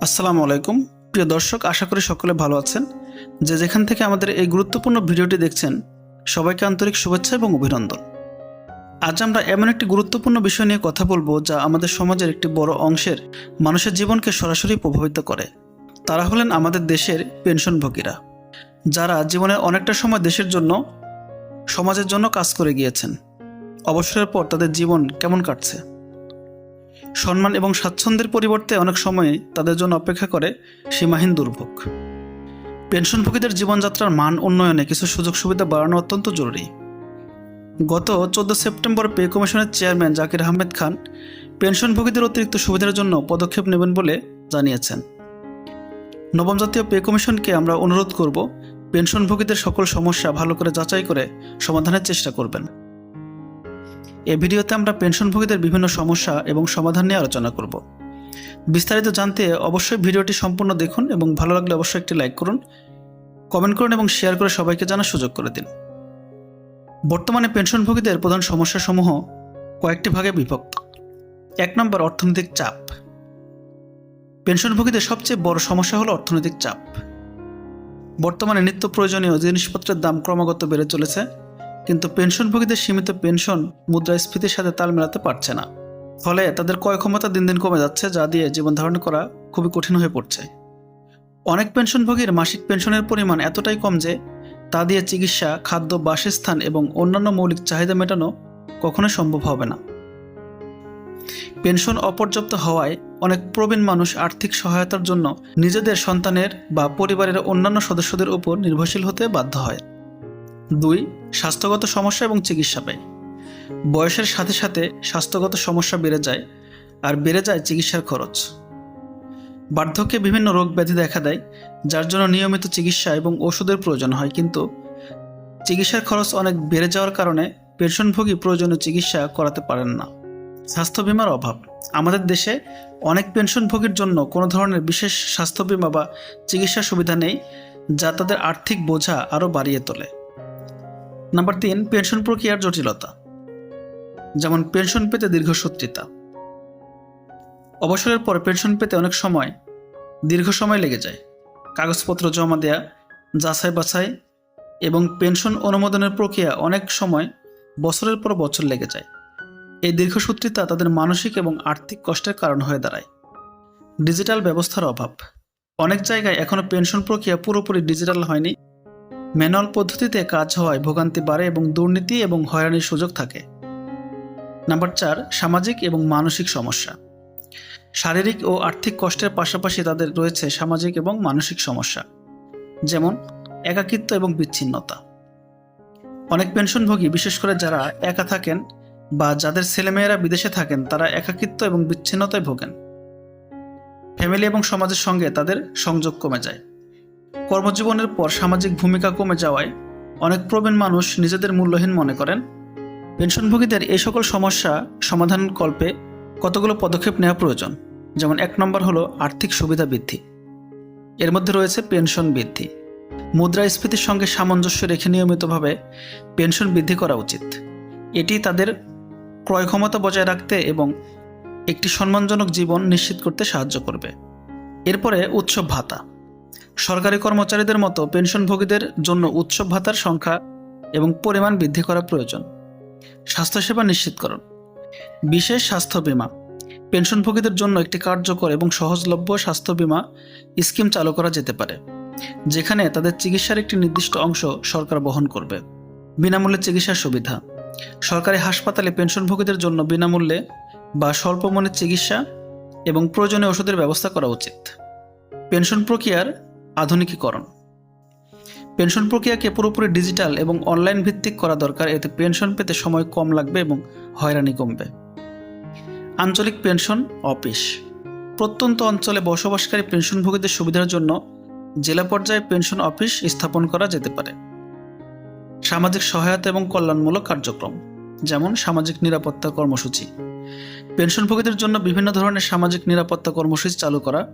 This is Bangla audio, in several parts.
আসসালামু আলাইকুম। প্রিয় দর্শক, আশা করি সকলে ভালো আছেন। যে যেখান থেকে আমাদের এই গুরুত্বপূর্ণ ভিডিওটি দেখছেন, সবাইকে আন্তরিক শুভেচ্ছা এবং অভিনন্দন। আজ আমরা এমন একটি গুরুত্বপূর্ণ বিষয় নিয়ে কথা বলব, যা আমাদের সমাজের একটি বড় অংশের মানুষের জীবনকে সরাসরি প্রভাবিত করে। তারা হলেন আমাদের দেশের পেনশনভোগীরা যারা জীবনের অনেকটা সময় দেশের জন্য, সমাজের জন্য কাজ করে গিয়েছেন। অবসরের পর তাদের জীবন কেমন কাটছে? সম্মান এবং স্বাচ্ছন্দ্যের পরিবর্তে অনেক সময় তাদের জন্য অপেক্ষা করে সীমাহীন দুর্ভোগ। পেনশনভোগীদের জীবনযাত্রার মান উন্নয়নে কিছু সুযোগ সুবিধা বাড়ানো অত্যন্ত জরুরি। গত চোদ্দ সেপ্টেম্বর পে কমিশনের চেয়ারম্যান জাকির আহমেদ খান পেনশনভোগীদের অতিরিক্ত সুবিধার জন্য পদক্ষেপ নেবেন বলে জানিয়েছেন। নবম জাতীয় পে কমিশনকে আমরা অনুরোধ করব পেনশনভোগীদের সকল সমস্যা ভালো করে যাচাই করে সমাধানের চেষ্টা করবেন। এই ভিডিওতে আমরা পেনশনভোগীদের বিভিন্ন সমস্যা এবং সমাধান নিয়ে আলোচনা করব। বিস্তারিত জানতে অবশ্যই ভিডিওটি সম্পূর্ণ দেখুন এবং ভালো লাগলে অবশ্যই একটি লাইক করুন, কমেন্ট করুন এবং শেয়ার করে সবাইকে জানার সুযোগ করে দিন। বর্তমানে পেনশনভোগীদের প্রধান সমস্যাসমূহ কয়েকটি ভাগে বিভক্ত। এক নম্বর, অর্থনৈতিক চাপ। পেনশনভোগীদের সবচেয়ে বড় সমস্যা হলো অর্থনৈতিক চাপ। বর্তমানে নিত্য প্রয়োজনীয় জিনিসপত্রের দাম ক্রমাগত বেড়ে চলেছে। কিন্তু পেনশনভোগীদের সীমিত পেনশন মুদ্রাস্ফীতির সাথে তাল মেলাতে পারছে না। ফলে তাদের ক্রয় ক্ষমতা দিন দিন কমে যাচ্ছে, যা দিয়ে জীবন ধারণ করা খুবই কঠিন হয়ে পড়ছে। অনেক পেনশনভোগীর মাসিক পেনশনের পরিমাণ এতটাই কম যে, তা দিয়ে চিকিৎসা, খাদ্য, বাসস্থান এবং অন্যান্য মৌলিক চাহিদা মেটানো কখনোই সম্ভব হবে না। পেনশন অপর্যাপ্ত হওয়ায় অনেক প্রবীণ মানুষ আর্থিক সহায়তার জন্য নিজেদের সন্তানের বা পরিবারের অন্যান্য সদস্যদের উপর নির্ভরশীল হতে বাধ্য হয়। দুই, স্বাস্থ্যগত সমস্যা এবং চিকিৎসা ব্যয় বয়সের সাথে সাথে স্বাস্থ্যগত সমস্যা বেড়ে যায় আর বেড়ে যায় চিকিৎসার খরচ। বার্ধক্যে বিভিন্ন রোগ ব্যাধি দেখা দেয়, যার জন্য নিয়মিত চিকিৎসা এবং ওষুধের প্রয়োজন হয়। কিন্তু চিকিৎসার খরচ অনেক বেড়ে যাওয়ার কারণে পেনশনভোগী প্রয়োজনীয় চিকিৎসা করাতে পারেন না। স্বাস্থ্য বিমার অভাব। আমাদের দেশে অনেক পেনশনভোগীর জন্য কোনো ধরনের বিশেষ স্বাস্থ্য বিমা বা চিকিৎসা সুবিধা নেই, যা তাদের আর্থিক বোঝা আরও বাড়িয়ে তোলে। নাম্বার তিন, পেনশন প্রক্রিয়ার জটিলতা। যেমন, পেনশন পেতে দীর্ঘসূত্রিতা অবসরের পর পেনশন পেতে অনেক সময় দীর্ঘ সময় লেগে যায়। কাগজপত্র জমা দেয়া, যাচাই বাছাই এবং পেনশন অনুমোদনের প্রক্রিয়া অনেক সময় বছরের পর বছর লেগে যায়। এই দীর্ঘসূত্রিতা তাদের মানসিক এবং আর্থিক কষ্টের কারণ হয়ে দাঁড়ায়। ডিজিটাল ব্যবস্থার অভাব। অনেক জায়গায় এখনও পেনশন প্রক্রিয়া পুরোপুরি ডিজিটাল হয়নি। ম্যানুয়াল পদ্ধতিতে কাজ হওয়ায় ভোগান্তি বাড়ে এবং দুর্নীতি এবং হয়রানির সুযোগ থাকে। নাম্বার চার, সামাজিক এবং মানসিক সমস্যা। শারীরিক ও আর্থিক কষ্টের পাশাপাশি তাদের রয়েছে সামাজিক এবং মানসিক সমস্যা, যেমন একাকিত্ব এবং বিচ্ছিন্নতা। অনেক পেনশনভোগী, বিশেষ করে যারা একা থাকেন বা যাদের ছেলেমেয়েরা বিদেশে থাকেন, তারা একাকিত্ব এবং বিচ্ছিন্নতায় ভোগেন। ফ্যামিলি এবং সমাজের সঙ্গে তাদের সংযোগ কমে যায়। কর্মজীবনের পর সামাজিক ভূমিকা কমে যাওয়ায় অনেক প্রবীণ মানুষ নিজেদের মূল্যহীন মনে করেন। পেনশনভোগীদের এই সকল সমস্যা সমাধান কল্পে কতগুলো পদক্ষেপ নেওয়া প্রয়োজন? যেমন এক নম্বর হলো আর্থিক সুবিধা বৃদ্ধি। এর মধ্যে রয়েছে পেনশন বৃদ্ধি। মুদ্রাস্ফীতির সঙ্গে সামঞ্জস্য রেখে নিয়মিতভাবে পেনশন বৃদ্ধি করা উচিত। এটি তাদের ক্রয় ক্ষমতা বজায় রাখতে এবং একটি সম্মানজনক জীবন নিশ্চিত করতে সাহায্য করবে। এরপরে উৎসব ভাতা। সরকারি কর্মচারীদের মতো পেনশনভোগীদের জন্য উৎসব ভাতার সংখ্যা এবং পরিমাণ বৃদ্ধি করা প্রয়োজন। স্বাস্থ্যসেবা নিশ্চিতকরণ বিশেষ স্বাস্থ্য বীমা। পেনশনভোগীদের জন্য একটি কার্যকর এবং সহজলভ্য স্বাস্থ্য বীমা স্কিম চালু করা যেতে পারে, যেখানে তাদের চিকিৎসার একটি নির্দিষ্ট অংশ সরকার বহন করবে। বিনামূল্যে চিকিৎসার সুবিধা। সরকারি হাসপাতালে পেনশনভোগীদের জন্য বিনামূল্যে বা স্বল্পমূল্যে চিকিৎসা এবং প্রয়োজনীয় ওষুধের ব্যবস্থা করা উচিত। পেনশন প্রক্রিয়ার আধুনিকীকরণ। পেনশন প্রক্রিয়াকে পুরোপুরি ডিজিটাল এবং অনলাইন ভিত্তিক করা দরকার। এতে পেনশন পেতে সময় কম লাগবে এবং হয়রানি কমবে। আঞ্চলিক পেনশন অফিস। প্রত্যন্ত অঞ্চলে বসবাসকারী পেনশনভোগীদের সুবিধার জন্য জেলা পর্যায়ে পেনশন অফিস স্থাপন করা যেতে পারে। সামাজিক সহায়তা এবং কল্যাণমূলক কার্যক্রম, যেমন সামাজিক নিরাপত্তা কর্মসূচি। পেনশনভোগীদের জন্য বিভিন্ন ধরনের সামাজিক নিরাপত্তা কর্মসূচি চালু করা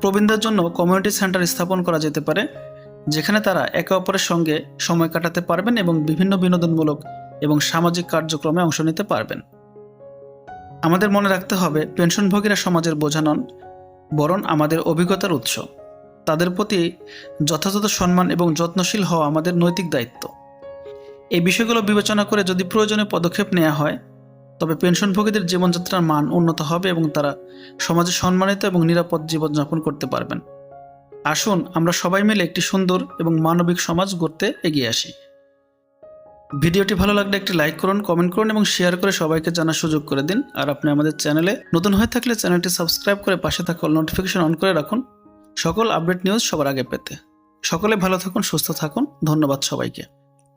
প্রবীণদের জন্য কমিউনিটি সেন্টার স্থাপন করা যেতে পারে, যেখানে তারা একে অপরের সঙ্গে সময় কাটাতে পারবেন এবং বিভিন্ন বিনোদনমূলক এবং সামাজিক কার্যক্রমে অংশ নিতে পারবেন। আমাদের মনে রাখতে হবে, পেনশনভোগীরা সমাজের বোঝা নন, বরং আমাদের অভিজ্ঞতার উৎস। তাদের প্রতি যথাযথ সম্মান এবং যত্নশীল হওয়া আমাদের নৈতিক দায়িত্ব। এই বিষয়গুলো বিবেচনা করে যদি প্রয়োজনীয় পদক্ষেপ নেওয়া হয় তবে পেনশনভোগীদের জীবনযাত্রার মান উন্নত হবে এবং তারা সমাজে সম্মানিত এবং নিরাপদ জীবনযাপন করতে পারবেন। আসুন, আমরা সবাই মিলে একটি সুন্দর এবং মানবিক সমাজ গড়তে এগিয়ে আসি। ভিডিওটি ভালো লাগলে একটি লাইক করুন, কমেন্ট করুন এবং শেয়ার করে সবাইকে জানার সুযোগ করে দিন। আর আপনি আমাদের চ্যানেলে নতুন হয়ে থাকলে চ্যানেলটি সাবস্ক্রাইব করে পাশে থাকা নোটিফিকেশন অন করে রাখুন। সকল আপডেট নিউজ সবার আগে পেতে। সকলে ভালো থাকুন, সুস্থ থাকুন। ধন্যবাদ সবাইকে।